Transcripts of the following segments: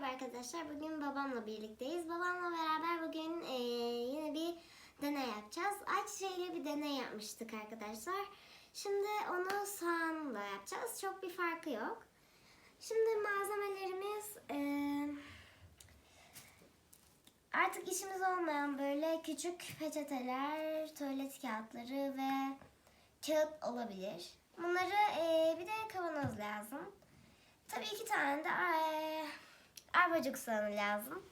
Merhaba arkadaşlar. Bugün babamla birlikteyiz. Babamla beraber bugün eee, yine bir deney yapacağız. Ayçiçeği ile bir deney yapmıştık arkadaşlar. Şimdi onu soğanla yapacağız. Çok bir farkı yok. Şimdi malzemelerimiz eee, artık işimiz olmayan böyle küçük peçeteler, tuvalet kağıtları ve kağıt olabilir. Bunları eee, bir de kavanoz lazım. Tabii iki tane de arpacık soğanı lazım.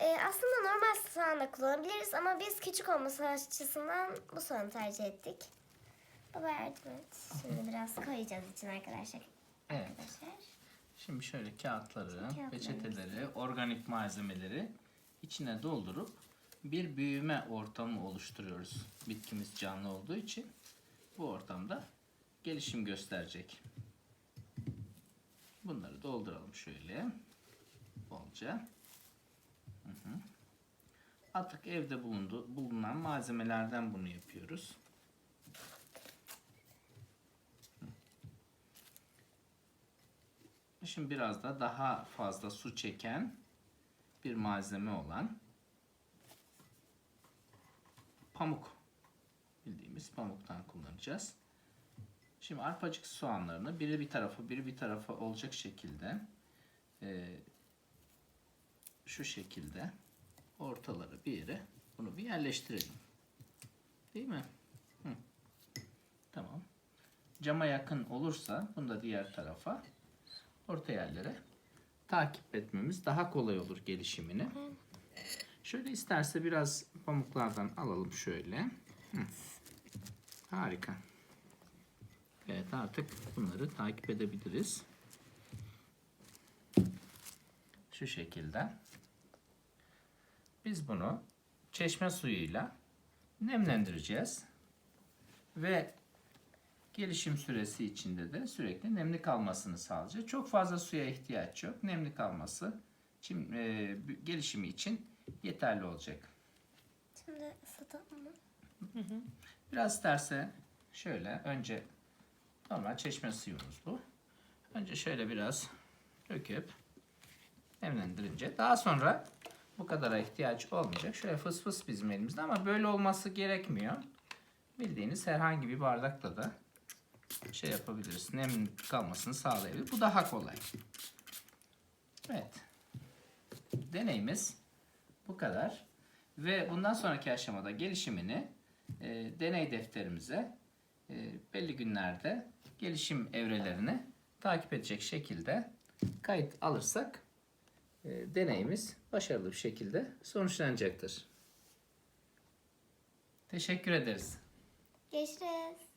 Eee, aslında normal soğan da kullanabiliriz ama biz küçük olması açısından bu soğanı tercih ettik. Baba yardım et. Şimdi biraz koyacağız için arkadaşlar. Evet. Arkadaşlar. Şimdi şöyle kağıtları, peçeteleri, organik malzemeleri içine doldurup bir büyüme ortamı oluşturuyoruz. Bitkimiz canlı olduğu için bu ortamda gelişim gösterecek. Bunları dolduralım şöyle. Bolca. Hı hı. Artık evde bulundu, bulunan malzemelerden bunu yapıyoruz. Şimdi biraz da daha fazla su çeken bir malzeme olan pamuk bildiğimiz pamuktan kullanacağız. Şimdi arpacık soğanlarını biri bir tarafa biri bir tarafa olacak şekilde e, şu şekilde ortaları bir yere bunu bir yerleştirelim. Değil mi? Hı. Tamam. Cama yakın olursa bunu da diğer tarafa orta yerlere takip etmemiz daha kolay olur gelişimini. Şöyle isterse biraz pamuklardan alalım şöyle. Hı. Harika. Evet artık bunları takip edebiliriz. Şu şekilde. Biz bunu çeşme suyuyla nemlendireceğiz. Ve gelişim süresi içinde de sürekli nemli kalmasını sağlayacak. Çok fazla suya ihtiyaç yok. Nemli kalması için, e, gelişimi için yeterli olacak. Şimdi ıslatalım mı? Biraz isterse şöyle önce normal çeşme suyumuz bu. Önce şöyle biraz döküp nemlendirince daha sonra bu kadara ihtiyaç olmayacak. Şöyle fıs fıs bizim elimizde ama böyle olması gerekmiyor. Bildiğiniz herhangi bir bardakla da şey yapabiliriz. Nem kalmasını sağlayabilir. Bu daha kolay. Evet. Deneyimiz bu kadar. Ve bundan sonraki aşamada gelişimini e, deney defterimize e, belli günlerde gelişim evrelerini takip edecek şekilde kayıt alırsak deneyimiz başarılı bir şekilde sonuçlanacaktır. Teşekkür ederiz. Görüşürüz.